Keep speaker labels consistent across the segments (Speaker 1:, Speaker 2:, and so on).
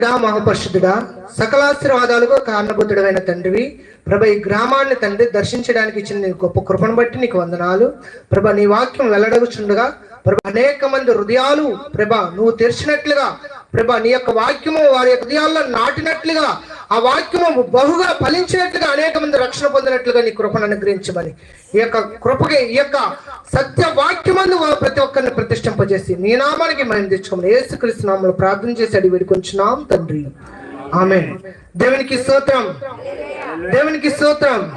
Speaker 1: గా సకలాశీర్వాదాలకు కారణభూతుడమైన తండ్రివి. ప్రభ ఈ గ్రామాన్ని తండ్రి దర్శించడానికి ఇచ్చిన నీ గొప్ప కృపను బట్టి నీకు వందనాలు. ప్రభ నీ వాక్యం వెల్లడగుచుండగా ప్రభ అనేక మంది హృదయాలు ప్రభ నువ్వు తెరిచినట్లుగా ప్రభ నీ యొక్క వాక్యము వారి యొక్క హృదయాల్లో నాటినట్లుగా ఆ వాక్యము బహుగా ఫలించినట్లుగా అనేక మంది రక్షణ పొందినట్లుగా నీ కృపను అనుగ్రహించమని. ఈ యొక్క కృపకి ఈ యొక్క సత్య వాక్యమందు ప్రతి ఒక్కరిని ప్రతిష్ఠింపజేసి నీ నామానికి మనం తెచ్చుకోమని ఏసుక్రీస్తు నామలు ప్రార్థన చేసి అడిగి వేడుకొంచున్నాం తండ్రి. ఆమె దేవునికి స్తోత్రం. దేవునికి స్తోత్రం.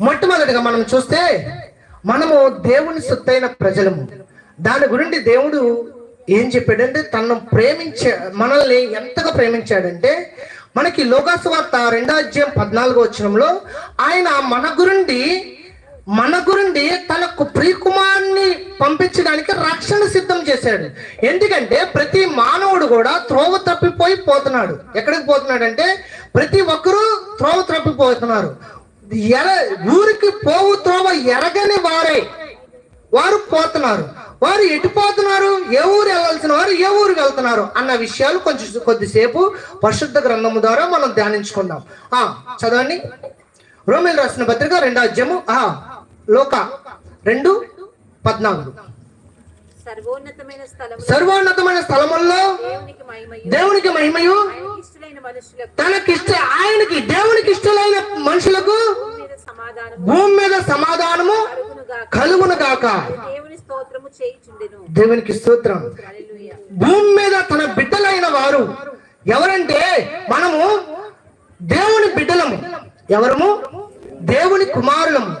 Speaker 1: మొట్టమొదటిగా మనం చూస్తే మనము దేవుని సొత్తైన ప్రజలము. దాని గురించి దేవుడు ఏం చెప్పాడంటే తనను ప్రేమించే మనల్ని ఎంతగా ప్రేమించాడంటే మనకి లోకాసువార్త రెండో అధ్యాయం పద్నాలుగో వచనంలో ఆయన మన గురుండి మన గురుండి తనకు ప్రియకుమార్ని పంపించడానికి రక్షణ సిద్ధం చేశాడు. ఎందుకంటే ప్రతి మానవుడు కూడా త్రోవ తప్పిపోయి పోతున్నాడు. ఎక్కడికి పోతున్నాడు అంటే ప్రతి ఒక్కరూ త్రోవ తప్పిపోతున్నారు. ఎర ఊరికి పోవు త్రోవ ఎరగని వారే. వారు పోతున్నారు. వారు ఎటు పోతున్నారు? ఏ వెళ్తున్నారు అన్న విషయాలు కొంచెం కొద్దిసేపు పరిశుద్ధ గ్రంథము ద్వారా మనం ధ్యానించుకుందాం. ఆ చదవండి. రోమిల్ రాసిన పత్రిక రెండో అధ్యాయము ఆ లోక రెండు పద్నాలుగు.
Speaker 2: సర్వోన్నతమైన స్థలం
Speaker 1: సర్వోన్నతమైన స్థలముల్లో
Speaker 2: దేవునికి మహిమయు.
Speaker 1: తనకిష్ట ఆయనకి దేవునికి ఇష్టలైన మనుషులకు
Speaker 2: భూమి మీద
Speaker 1: సమాధానము కలుగును గాక
Speaker 2: దేవుని స్తోత్రము చేయుచుండెను.
Speaker 1: దేవునికి స్తోత్రం. భూమి మీద తన బిడ్డలైన వారు ఎవరంటే మనము దేవుని బిడ్డలము. ఎవరము? దేవుని కుమారులము.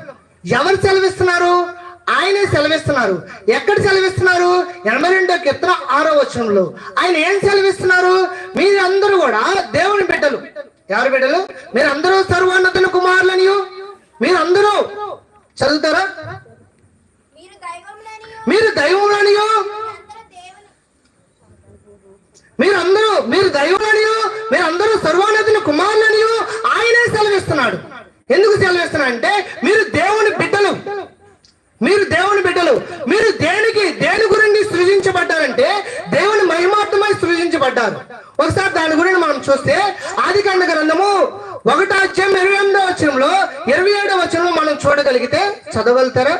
Speaker 1: ఎవరు సెలవిస్తున్నారు? ఆయనే సెలవిస్తున్నారు. ఎక్కడ సెలవిస్తున్నారు? ఎనభై రెండో కీర్తన ఆరో వచనంలో. ఆయన ఏం సెలవిస్తున్నారు? మీరందరూ కూడా దేవుని బిడ్డలు. ఎవరి బిడ్డలు? మీరందరూ సర్వోన్నతుల కుమారులని మీరందరూ చదువుతారా?
Speaker 3: మీరు దైవములనియు
Speaker 1: మీరు దైవంలోనియో
Speaker 3: మీరందరూ దేవుని
Speaker 1: మీరందరూ మీరు అందరూ మీరందరూ సర్వోన్నతుని కుమారులనియో ఆయనే సెలవిస్తున్నాడు. ఎందుకు సెలవిస్తున్నా అంటే మీరు దేవుని బిడ్డలు. మీరు దేవుని బిడ్డలు. మీరు దేనికి దేని గురించి సృజించబడ్డారంటే దేవుని మహిమార్థమై సృజించబడ్డారు. ఒకసారి దాని గురించి మనం చూస్తే ఆదికాండ గ్రంథము ఒకటో అధ్యాయం ఇరవై ఎనిమిదో వచనంలో ఇరవై ఏడో వచనంలో మనం చూడగలిగితే చదవగలుగుతారా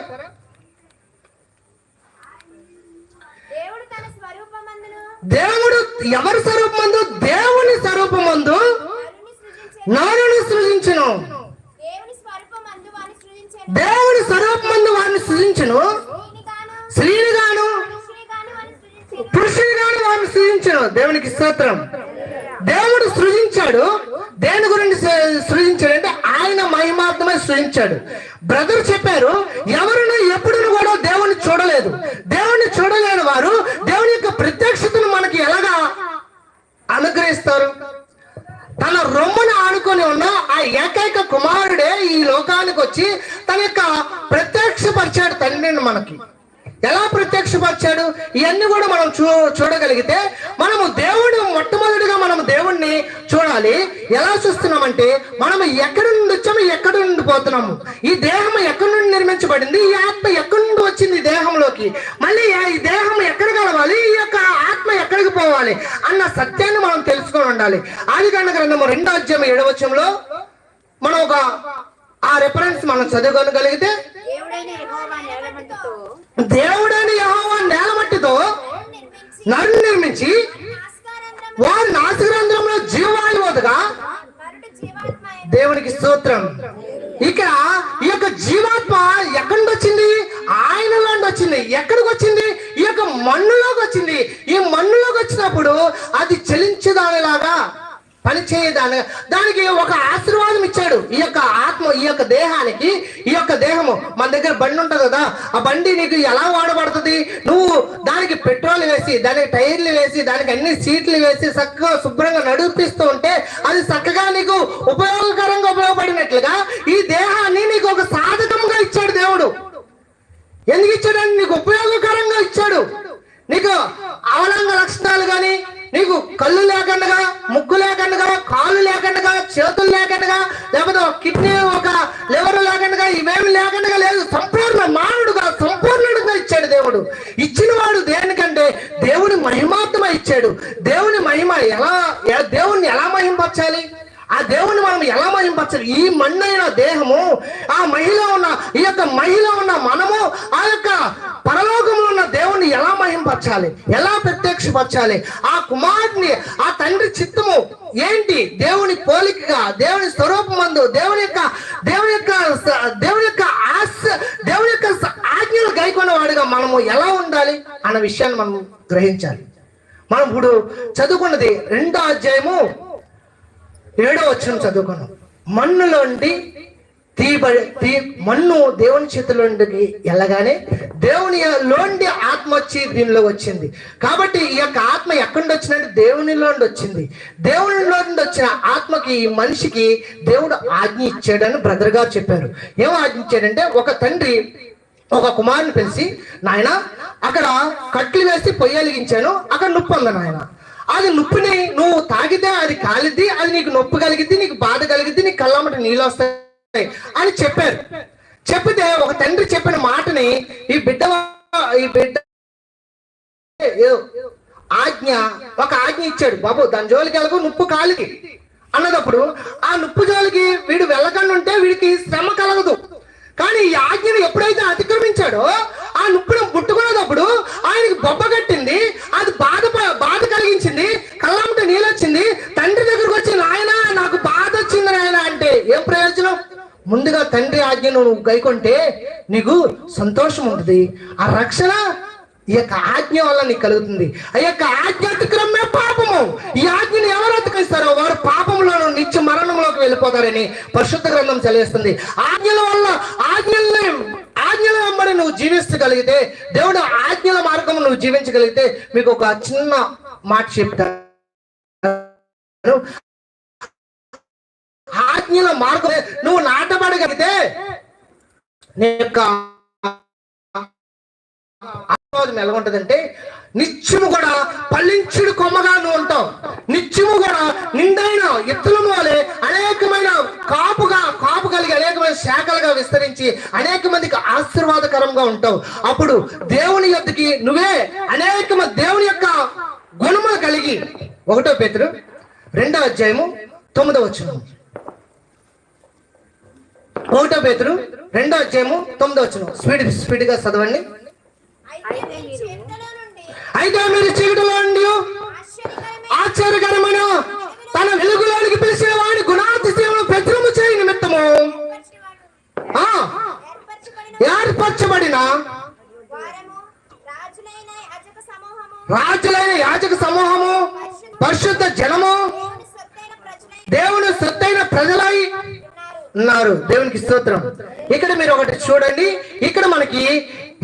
Speaker 3: దేవుడు తన స్వరూపమందును
Speaker 1: దేవుడు ఎవరి స్వరూపమందు? దేవుని స్వరూపమందు
Speaker 3: నరుని సృజించెను. దేవుని స్వరూపమందు వారిని సృజించెను. స్త్రీని గాను పురుషుని గాను వారిని సృజించెను.
Speaker 1: దేవునికి స్తోత్రం. దేవుడు సృజించాడు. దేని గురించి సృజించాడు అంటే ఆయన మహిమాత్మై సృజించాడు. బ్రదర్ చెప్పారు ఎవరిని ఎప్పుడు కూడా దేవుని చూడలేదు దేవుని చూడలేని వారు దేవుని యొక్క ప్రత్యక్షతను మనకి ఎలాగా అనుగ్రహిస్తారు. తన రొమ్మును ఆనుకొని ఉన్న ఆ ఏకైక కుమారుడే ఈ లోకానికి వచ్చి తన యొక్క ప్రత్యక్షపరిచాడు తండ్రిని మనకి. ఎలా ప్రత్యక్షపరిచాడు? ఇవన్నీ కూడా మనం చూ చూడగలిగితే మనము దేవుడు మొట్టమొదటిగా మనం దేవుణ్ణి చూడాలి. ఎలా చూస్తున్నామంటే మనం ఎక్కడి నుండి వచ్చాము ఎక్కడి నుండి పోతున్నాము. ఈ దేహం ఎక్కడి నుండి నిర్మించబడింది? ఈ ఆత్మ ఎక్కడి నుండి వచ్చింది ఈ దేహంలోకి? మళ్ళీ ఈ దేహం ఎక్కడ కలవాలి? ఈ యొక్క ఆత్మ ఎక్కడికి పోవాలి? అన్న సత్యాన్ని మనం తెలుసుకొని ఉండాలి. ఆదికాండ గ్రంథము రెండో అధ్యాయం ఏడవచంలో మనం ఒక ఆ రెఫరెన్స్ మనం చదువుకోగలిగితే
Speaker 2: దేవుడైన యెహోవా
Speaker 1: దేవుడని నేలమట్టితో నన్ను నిర్మించి
Speaker 3: ఆస్కారంలో
Speaker 1: వారి నాసిరంధ్రంలో జీవాయువదుగా
Speaker 3: నరుడు
Speaker 1: దేవునికి స్తోత్రం. ఇక్కడ ఈ యొక్క జీవాత్మ ఎక్కడి నుండి వచ్చింది ఆయనలో నుండి వచ్చింది ఎక్కడికి వచ్చింది ఈ యొక్క మన్నులోకి వచ్చింది ఈ మన్నులోకి వచ్చినప్పుడు అది చలించేదానిలాగా పనిచేయదాని దానికి ఒక ఆశీర్వాదం ఇచ్చాడు. ఈ యొక్క ఆత్మ ఈ యొక్క దేహానికి ఈ యొక్క దేహము మన దగ్గర బండి ఉంటుంది కదా ఆ బండి నీకు ఎలా వాడబడుతుంది? నువ్వు దానికి పెట్రోల్ వేసి దానికి టైర్లు వేసి దానికి అన్ని సీట్లు వేసి చక్కగా శుభ్రంగా నడిపిస్తూ ఉంటే అది చక్కగా నీకు ఉపయోగకరంగా ఉపయోగపడినట్లుగా ఈ దేహాన్ని నీకు ఒక సాధకంగా ఇచ్చాడు దేవుడు. ఎందుకు ఇచ్చాడని నీకు ఉపయోగకరంగా ఇచ్చాడు నీకు అవలంగ లక్షణాలు కానీ నీకు కళ్ళు లేకుండా ముక్కు లేకుండా కాళ్ళు లేకుండా చేతులు లేకుండా లేకపోతే ఒక కిడ్నీ ఒక లివర్ లేకుండా ఇవేమి లేకుండా లేదు. సంపూర్ణ మానవుడుగా సంపూర్ణుడుగా ఇచ్చాడు దేవుడు. ఇచ్చిన వాడు దేనికంటే దేవుని మహిమాత్మ ఇచ్చాడు. దేవుని మహిమ ఎలా దేవుణ్ణి ఎలా మహింపరచాలి? ఆ దేవుని మనం ఎలా మహింపరచాలి ఈ మన్నైన దేహము ఆ మహిళ ఉన్న ఈ యొక్క మహిళ ఉన్న మనము ఆ యొక్క పరలోకంలో ఉన్న దేవుణ్ణి ఎలా మహింపరచాలి? ఎలా ప్రత్యక్షపరచాలి? ఆ కుమారుడిని ఆ తండ్రి చిత్తము ఏంటి? దేవుని పోలికగా దేవుని స్వరూపమందు దేవుని యొక్క దేవుని యొక్క దేవుని యొక్క ఆశ దేవుని యొక్క ఆజ్ఞలు గైకొన్న వాడిగా మనము ఎలా ఉండాలి? అన్న విషయాన్ని మనం గ్రహించాలి. మనం ఇప్పుడు చదువుకున్నది రెండో అధ్యాయము ఏడో వచ్చిన చదువుకున్నాం మన్నులోండి తీయబడి తీ మన్ను దేవుని చేతిలోకి వెళ్ళగానే దేవుని లోండి ఆత్మ వచ్చి దీనిలో వచ్చింది. కాబట్టి ఈ యొక్క ఆత్మ ఎక్కడి నుండి వచ్చిందంటే దేవునిలోండి వచ్చింది. దేవునిలో వచ్చిన ఆత్మకి ఈ మనిషికి దేవుడు ఆజ్ఞ ఇచ్చాడని బ్రదర్ గారు చెప్పారు. ఏం ఆజ్ఞ ఇచ్చాడంటే ఒక తండ్రి ఒక కుమారుని పిలిచి నాయన అక్కడ కట్లు వేసి పొయ్యలిగించాను అక్కడ నొప్పి ఉంది నాయన. అది నొప్పిని నువ్వు తాగితే అది కాలిద్ది అది నీకు నొప్పి కలిగిద్ది నీకు బాధ కలిగిద్ది నీకు కళ్ళమ్మట నీళ్ళు వస్తాయి అని చెప్పారు. చెప్పితే ఒక తండ్రి చెప్పిన మాటని ఈ బిడ్డ ఈ బిడ్డ ఆజ్ఞ ఒక ఆజ్ఞ ఇచ్చాడు. బాబు దాని జోలికి వెళ్ళకు నుప్పు కాలికి అన్నదప్పుడు ఆ నుప్పు జోలికి వీడు వెళ్ళకుండా ఉంటే వీడికి శ్రమ కలగదు. కానీ ఈ ఆజ్ఞను ఎప్పుడైతే అతిక్రమించాడో ఆ నుప్పును ముట్టుకునేటప్పుడు ఆయనకి బొబ్బ కట్టింది అది బాధ బాధ కలిగించింది కళ్ళమ్మట నీళ్ళొచ్చింది తండ్రి దగ్గరకు వచ్చి నాయన నాకు బాధ వచ్చింది నాయన అంటే ఏం ప్రయోజనం? ముందుగా తండ్రి ఆజ్ఞను నువ్వు గైకొంటే నీకు సంతోషం ఉంటుంది. ఆ రక్షణ ఈ యొక్క ఆజ్ఞ వల్ల నీకు కలుగుతుంది. ఆ యొక్క ఆజ్ఞ అతిక్రమే పాపము. ఈ ఆజ్ఞని ఎవరు అతికిస్తారో వారు పాపంలో నిత్య మరణంలోకి వెళ్ళిపోతారని పరిశుద్ధ గ్రంథం చదివిస్తుంది ఆజ్ఞల వల్ల ఆజ్ఞల్ని ఆజ్ఞల వెంబడి నువ్వు జీవించగలిగితే దేవుడు ఆజ్ఞల మార్గం నువ్వు జీవించగలిగితే మీకు ఒక చిన్న మాట చెప్తాను. ఆజ్ఞల మార్గం నువ్వు నాటబడగలిగితే నీ యొక్క ఆశీర్వాదం ఎలా ఉంటుందంటే నిత్యము కూడా పల్లించుడు కొమ్మగా నువ్వు ఉంటావు. నిత్యము కూడా నిండైన ఎత్తులము వలె అనేకమైన కాపుగా కాపు కలిగి అనేకమైన శాఖలుగా విస్తరించి అనేక మందికి ఆశీర్వాదకరంగా ఉంటావు. అప్పుడు దేవుని యొద్దకి నువ్వే అనేక దేవుని యొక్క గుణములు కలిగి. ఒకటో పేతురు రెండో అధ్యాయము తొమ్మిదో వచ్చిన ఒకటో పేతురు రెండో అధ్యాయము తొమ్మిదో వచ్చిన స్పీడ్ స్పీడ్గా చదవండి.
Speaker 3: అయితే
Speaker 1: మీరు చీకటిలో ఉండి
Speaker 3: ఆశ్చర్యకరమైన
Speaker 1: తన వెలుగులోనికి పిలిచిన వాడి గుణాతిశయమును పెద్దము చేయి నిమిత్తము.
Speaker 3: ఏర్పరచబడిన రాజులైన యాజక సమూహము
Speaker 1: పరిశుద్ధ జనము
Speaker 3: దేవుని సొత్తైన ప్రజలై ఉన్నారు.
Speaker 1: దేవునికి స్తోత్రం. ఇక్కడ మీరు ఒకటి చూడండి. ఇక్కడ మనకి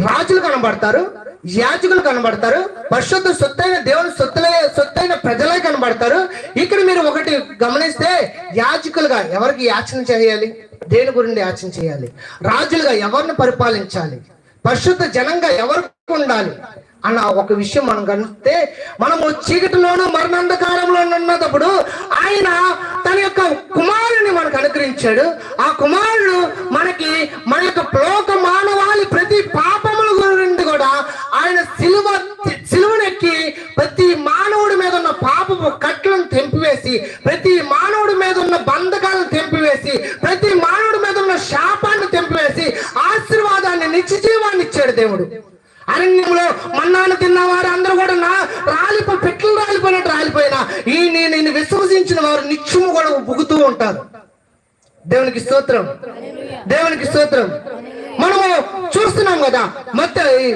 Speaker 1: రాజులు కనబడతారు యాజకులు కనబడతారు పరిశుద్ధ సొత్తైన దేవుని సొత్తులే సొత్తైన ప్రజలే కనబడతారు. ఇక్కడ మీరు ఒకటి గమనిస్తే యాజకులుగా ఎవరికి యాచన చేయాలి? దేని గురించి యాచన చేయాలి? రాజులుగా ఎవరిని పరిపాలించాలి? పరిశుద్ధ జనంగా ఎవరికి ఉండాలి? అన్న ఒక విషయం మనం గమనిస్తే మనము చీకటిలోను మరణంధకారంలో ఉన్నప్పుడు ఆయన తన యొక్క కుమారుని మనకు అనుగ్రహించాడు. ఆ కుమారుడు మనకి మన యొక్క లోకమా మానవాళి ప్రతి పాపముల గురించి కూడా ఆయన సిలువ సిలువనెక్కి ప్రతి మానవుడి మీద ఉన్న పాపపు కట్లను తెంపివేసి ప్రతి మానవుడి మీద ఉన్న బంధకాలను తెంపివేసి ప్రతి మానవుడి మీద ఉన్న శాపాన్ని తెంపివేసి ఆశీర్వాదాన్ని నిత్య జీవాన్ని ఇచ్చాడు దేవుడు. అరణ్యంలో మన్నాను తిన్న వారు అందరూ కూడా నా రాలిపో పెట్లు రాలిపోయినట్టు రాలిపోయినా ఈ నేను విశ్వసించిన వారు నిత్యము కూడా బుగుతూ ఉంటారు. దేవునికి స్తోత్రం. దేవునికి స్తోత్రం. మనము చూస్తున్నాం కదా మొత్తం ఈ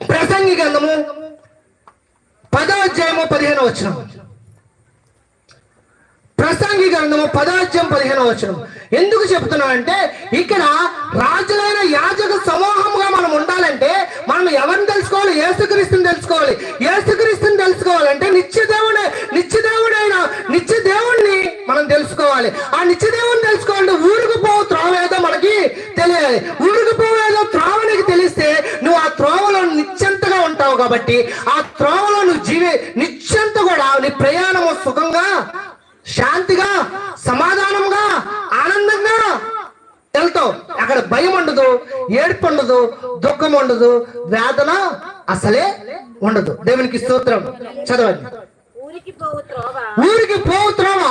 Speaker 1: ప్రసంగి గంధము పదో అధ్యాయము పదిహేను వచ్చిన ప్రసంగి గ్రంథము పదాజ్యం పదిహేను వచనం. ఎందుకు చెప్తున్నా అంటే ఇక్కడ రాజులైన యాజక సమూహంగా మనం ఉండాలంటే మనం ఎవరిని తెలుసుకోవాలి? ఏసుక్రీస్తుని తెలుసుకోవాలి. ఏసుక్రీస్తుని తెలుసుకోవాలంటే నిత్య దేవుడే నిత్య దేవుడైన నిత్య దేవుణ్ణి మనం తెలుసుకోవాలి. ఆ నిత్య దేవుణ్ణి తెలుసుకోవాలంటే ఊరుకు పో త్రోవేదో మనకి తెలియాలి. ఊరుకు పోవేదో త్రోవ నీకు తెలిస్తే నువ్వు ఆ త్రోవలో నిత్యంతగా ఉంటావు కాబట్టి ఆ త్రోవలో నువ్వు జీవి నిత్యంత కూడా నీ ప్రయాణం శాంతిగా సమాధానంగా ఆనందంగా వెళ్తావు అక్కడ భయం ఉండదు ఏడుపు ఉండదు దుఃఖం ఉండదు వేదన అసలే ఉండదు. దేవునికి స్తోత్రం. చదవండి.
Speaker 2: ఊరికి పోవు త్రోవ.